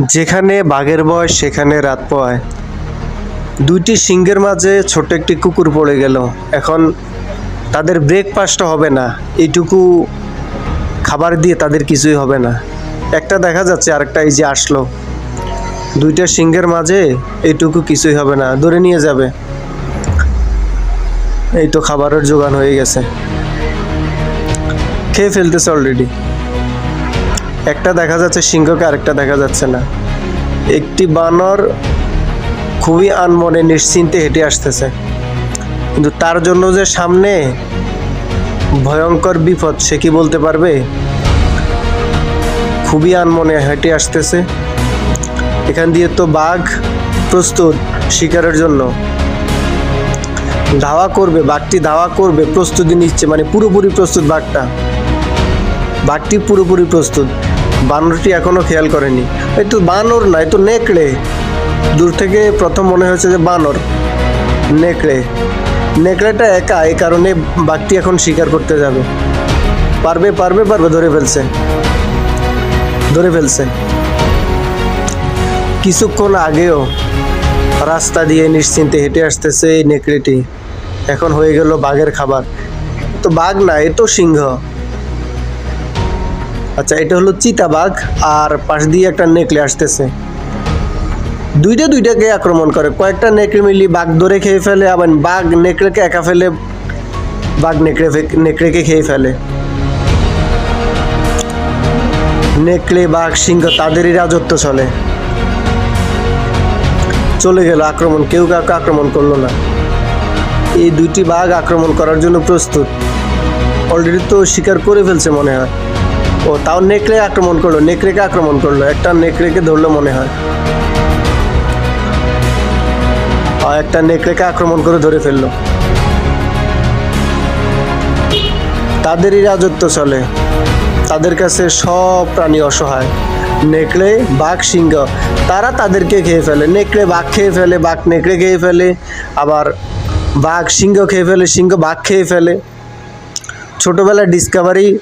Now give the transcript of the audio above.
যেখানে বাঘের বয়স সেখানে রাত পোয়ায় দুইটি সিংহের মাঝে ছোট্ট একটি কুকুর পড়ে গেল। এখন তাদের ব্রেকফাস্টও হবে না। এইটুকু খাবার দিয়ে তাদের কিছুই হবে না। একটা দেখা যাচ্ছে, আরেকটা এই যে আসলো। দুইটা সিংহের মাঝে এইটুকু কিছুই হবে না। ধরে নিয়ে যাবে। এই তো খাবারের জোগান হয়ে গেছে। খেয়ে ফেলতেছে অলরেডি একটা দেখা যাচ্ছে সিংহকে, আরেকটা দেখা যাচ্ছে না। একটি বানর খুবই আনমনে, নিশ্চিন্তে হেঁটে আসতেছে। কিন্তু তার জন্য যে সামনে ভয়ঙ্কর বিপদ, সে কি বলতে পারবে? খুবই আনমনে হেঁটে আসতেছে। এখান দিয়ে তো বাঘ প্রস্তুত শিকারের জন্য। ধাওয়া করবে, বাঘটি ধাওয়া করবে, প্রস্তুতি নিচ্ছে মানে পুরোপুরি প্রস্তুত বাঘটা। বাঘটি পুরোপুরি প্রস্তুত। বানরটি এখনও খেয়াল করেনি। এই তো বানর না তো নেকড়ে। দূর থেকে প্রথম মনে হয়েছে যে বানর। নেকড়ে। নেকড়েটা একা, এই কারণে বাঘটি এখন শিকার করতে যাবে। পারবে পারবে পারবে, ধরে ফেলছে। ধরে ফেলছে। কিছুক্ষণ আগেও রাস্তা দিয়ে নিশ্চিন্তে হেঁটে আসতেছে এই নেকড়েটি। এখন হয়ে গেল বাঘের খাবার। তো বাঘ না, এ তো সিংহ। আচ্ছা এটা হলো চিতাবাঘ আর পাশ দিয়ে একটা নেকড়ে আসতেছে। দুইটা দুইটাকে আক্রমণ করে। কয়েকটা নেকড়ে মিলি বাঘ ধরে খেয়ে ফেলে, আবার বাঘ নেকড়েকে একা ফেলে, বাঘ নেকড়ে নেকড়েকে খেয়ে ফেলে। নেকড়ে, বাঘ, সিংহ তাদেরই রাজত্ব চলে। চলে গেল আক্রমণ। কেউ কাউকে আক্রমণ করল না। এই দুইটি বাঘ আক্রমণ করার জন্য প্রস্তুত। অলরেডি তো শিকার করে ফেলছে মনে হয়। ও তাও নেকড়ে আক্রমণ করল, নেকড়েকে আক্রমণ করল, একটা নেকড়েকে ধরলো মনে হয়। আর একটা নেকড়েকে আক্রমণ করে ধরে ফেলল। তাদেরই রাজত্ব চলে। তাদের কাছে সব প্রাণী অসহায়। নেকড়ে, বাঘ, সিংহ, তারা তাদেরকে খেয়ে ফেলে। নেকড়ে, বাঘ খেয়ে ফেলে, বাঘ নেকড়ে খেয়ে ফেলে। আবার বাঘ, সিংহ খেয়ে ফেলে, সিংহ, বাঘ খেয়ে ফেলে। ছোটোবেলায় ডিসকাভারি